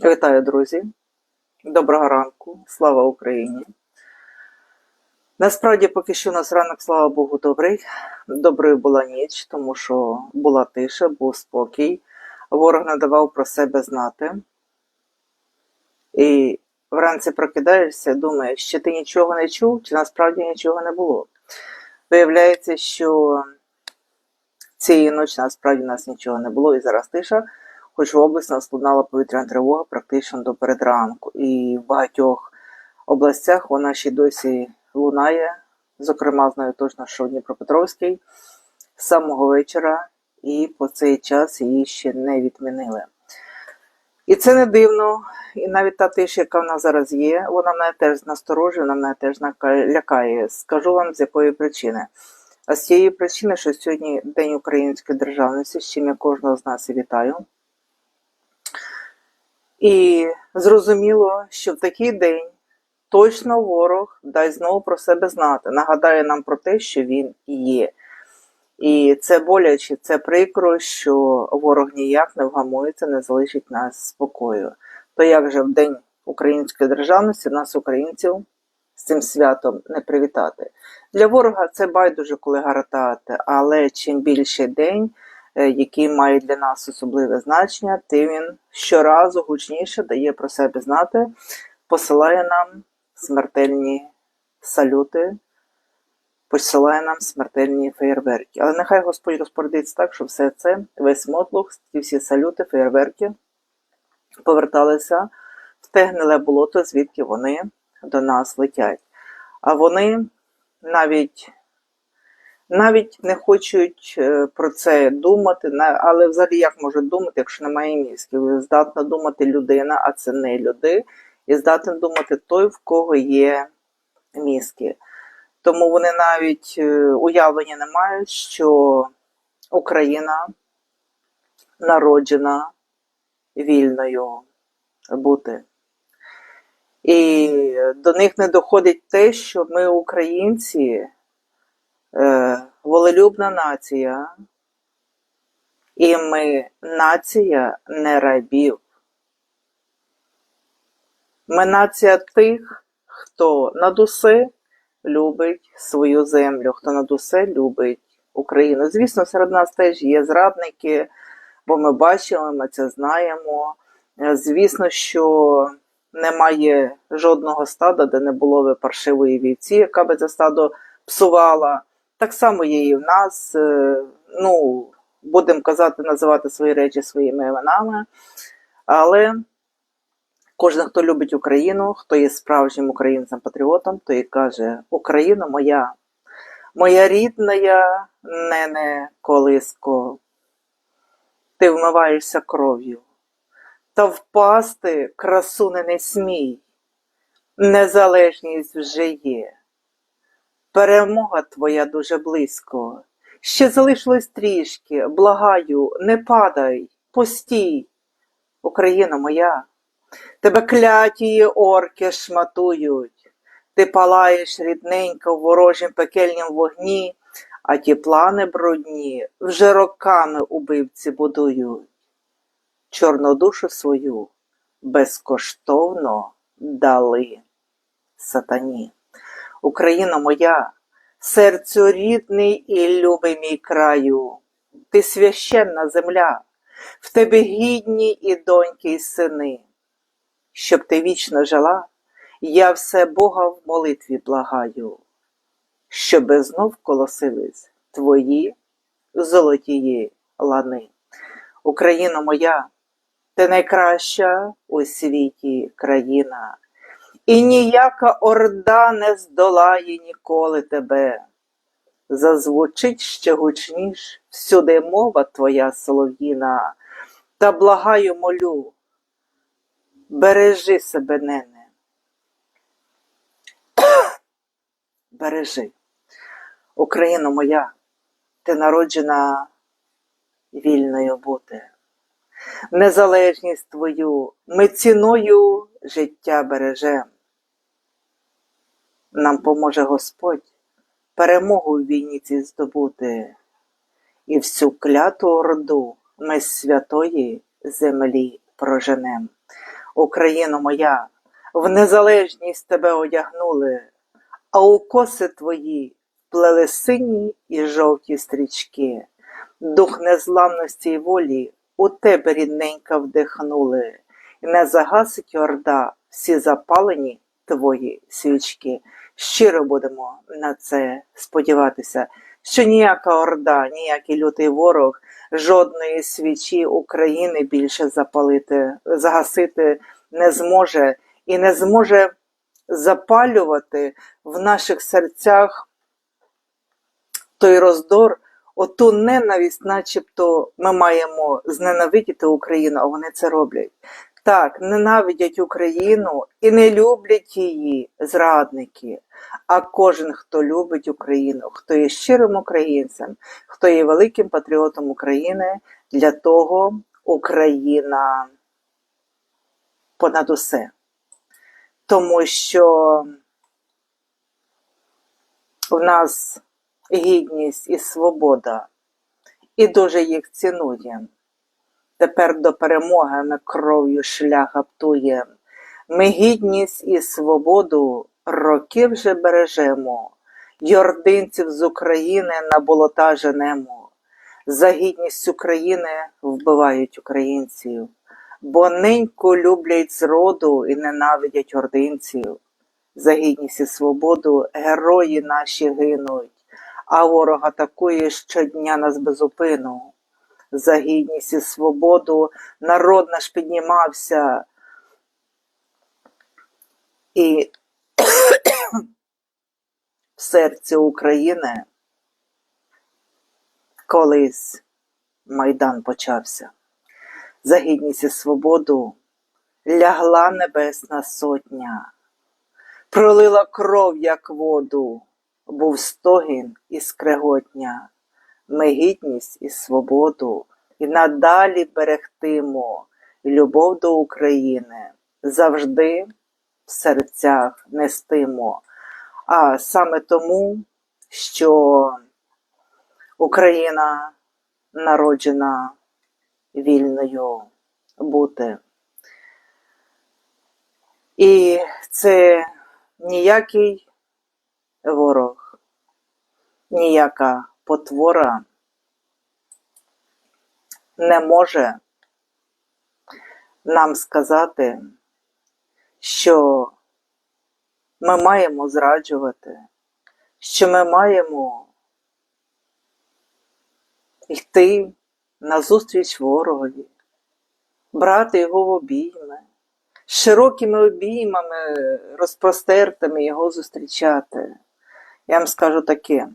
Вітаю, друзі! Доброго ранку, слава Україні! Насправді, поки що у нас ранок, слава Богу, добрий. Доброю була ніч, тому що була тиша, був спокій. Ворог не давав про себе знати. І вранці прокидаєшся, думаєш, чи ти нічого не чув, чи насправді нічого не було. Виявляється, що цієї ночі насправді у нас нічого не було, і зараз тиша хоч в область нас повітряна тривога практично до передранку. І в багатьох областях вона ще досі лунає. Зокрема, знаю точно, що в Дніпропетровській з самого вечора, і по цей час її ще не відмінили. І це не дивно, і навіть та тиша, яка в нас зараз є, вона мене теж насторожує, вона мене теж лякає. Скажу вам, з якої причини. А з цієї причини, що сьогодні День української державності, з чим я кожного з нас і вітаю. І зрозуміло, що в такий день точно ворог дасть знову про себе знати, нагадає нам про те, що він є. І це боляче, це прикро, що ворог ніяк не вгамується, не залишить нас спокою. То як же в День української державності нас, українців, з цим святом не привітати? Для ворога це байдуже, коли гартати, але чим більше день, який має для нас особливе значення, тим він щоразу гучніше дає про себе знати, посилає нам смертельні салюти, посилає нам смертельні феєрверки. Але нехай Господь розпорядиться так, щоб все це, весь мотлух, ті всі салюти, феєрверки поверталися в те гниле болото, звідки вони до нас летять. А вони навіть навіть не хочуть е, про це думати, але взагалі як можуть думати, якщо немає мізків? Здатна думати людина, а це не люди, і здатен думати той, в кого є мізки. Тому вони навіть е, уявлення не мають, що Україна народжена вільною бути. І до них не доходить те, що ми, українці, е, волелюбна нація, і ми нація не рабів. Ми нація тих, хто над усе любить свою землю, хто над усе любить Україну. Звісно, серед нас теж є зрадники, бо ми бачили, ми це знаємо. Е, Звісно, що немає жодного стада, де не було би паршивої вівці, яка би це стадо псувала. Так само є і в нас. Е, Ну, будемо казати, називати свої речі своїми іменами. Але кожен, хто любить Україну, хто є справжнім українцем-патріотом, той каже: Україна моя, моя рідна нене колиско, ти вмиваєшся кров'ю, та впасти красуне не смій, незалежність вже є. Перемога твоя дуже близько. Ще залишилось трішки, благаю, не падай, постій, Україна моя. Тебе клятії орки шматують, ти палаєш рідненько в ворожім пекельнім вогні, а ті плани брудні вже роками убивці будують. Чорну душу свою безкоштовно дали сатані. Україна моя, серцю рідний і любий мій краю, ти священна земля, в тебе гідні і доньки, і сини. Щоб ти вічно жила, я все Бога в молитві благаю, щоби знов колосились твої золотії лани. Україна моя, ти найкраща у світі країна, і ніяка орда не здолає ніколи тебе. Зазвучить ще гучніш всюди мова твоя солов'їна, та благаю молю, бережи себе, нене. Бережи. Україно моя, ти народжена вільною бути. Незалежність твою ми ціною життя бережем. Нам поможе Господь перемогу в війні цій здобути, і всю кляту орду ми з святої землі проженем. Україно моя, в незалежність тебе одягнули, а у коси твої плели сині і жовті стрічки, дух незламності й волі у тебе рідненька вдихнули, і не загасить орда всі запалені твої свічки. Щиро будемо на це сподіватися, що ніяка орда, ніякий лютий ворог жодної свічі України більше запалити, загасити не зможе і не зможе запалювати в наших серцях той роздор, оту ненависть, начебто ми маємо зненавидіти Україну, а вони це роблять. Так, ненавидять Україну і не люблять її зрадники. А кожен, хто любить Україну, хто є щирим українцем, хто є великим патріотом України, для того Україна понад усе. Тому що в нас гідність і свобода, і дуже їх цінуємо. Тепер до перемоги ми кров'ю шлях гаптуєм. Ми гідність і свободу роки вже бережемо, Йординців з України на болота женемо. За гідність України вбивають українців, бо неньку люблять зроду і ненавидять ординців. За гідність і свободу герої наші гинуть, а ворог атакує щодня нас безупину. За гідність і свободу народ наш піднімався і в серці України колись Майдан почався. За гідність і свободу лягла небесна сотня, пролила кров, як воду, був стогін і скреготня. Ми і свободу і надалі берегтимо, любов до України завжди в серцях нестимо. А саме тому, що Україна народжена вільною бути. І це ніякий ворог, ніяка потвора не може нам сказати, що ми маємо зраджувати, що ми маємо йти назустріч ворогові, брати його в обійми, широкими обіймами, розпростертими його зустрічати. Я вам скажу таке,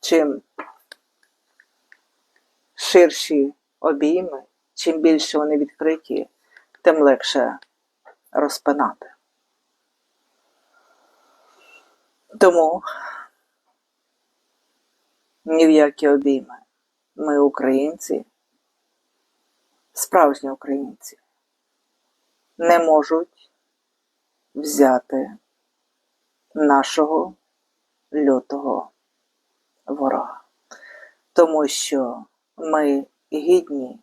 чим ширші обійми, чим більше вони відкриті, тим легше розпинати. Тому ні в які обійми. Ми українці, справжні українці, не можуть взяти нашого лютого ворога. Тому що ми гідні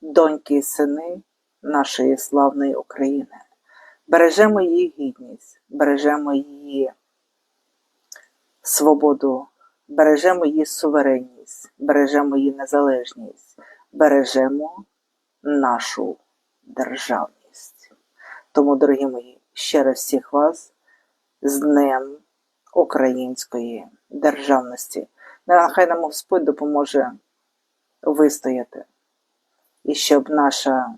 доньки і сини нашої славної України. Бережемо її гідність, бережемо її свободу, бережемо її суверенність, бережемо її незалежність, бережемо нашу державність. Тому, дорогі мої, ще раз всіх вас з Днем Української державності. Нехай нам Господь допоможе вистояти, і щоб наша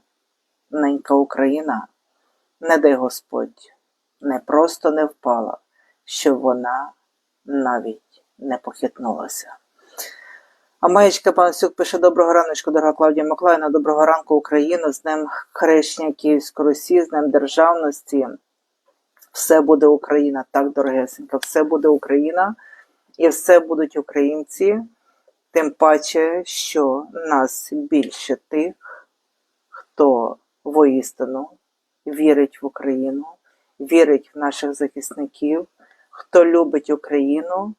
ненька Україна, не дай Господь, не просто не впала, щоб вона навіть не похитнулася. А маєчка Панасюк пише доброго раночку, дорога Клавдія Миколаївна, доброго ранку Україну, з Днем Хрещення Київської Русі, з Днем Державності. Все буде Україна, так, дорогесенька, все буде Україна. І все будуть українці, тим паче, що нас більше тих, хто воістину вірить в Україну, вірить в наших захисників, хто любить Україну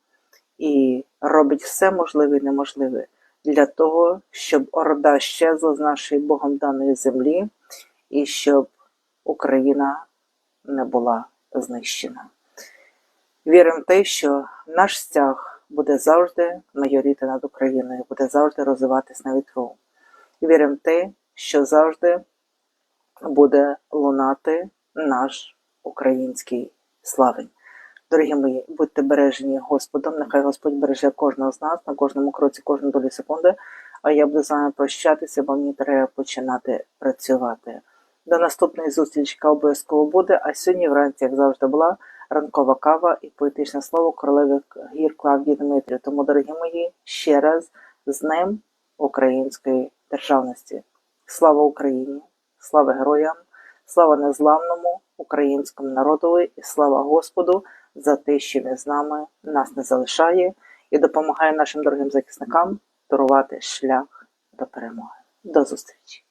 і робить все можливе і неможливе для того, щоб Орда щезла з нашої Богом даної землі, і щоб Україна не була знищена. Віримо в те, що наш стяг буде завжди майоріти над Україною, буде завжди розвиватись на вітру. Віримо в те, що завжди буде лунати наш український славень. Дорогі мої, будьте бережені Господом, нехай Господь береже кожного з нас на кожному кроці, кожну долю секунди. А я буду з вами прощатися, бо мені треба починати працювати. До наступної зустрічі яка обов'язково буде. А сьогодні вранці, як завжди, була ранкова кава і поетичне слово королеви гір Клавдії Дмитрів. Тому, дорогі мої, ще раз з Днем української державності. Слава Україні! Слава героям! Слава незламному українському народові і слава Господу за те, що він з нами нас не залишає і допомагає нашим дорогим захисникам турувати шлях до перемоги. До зустрічі!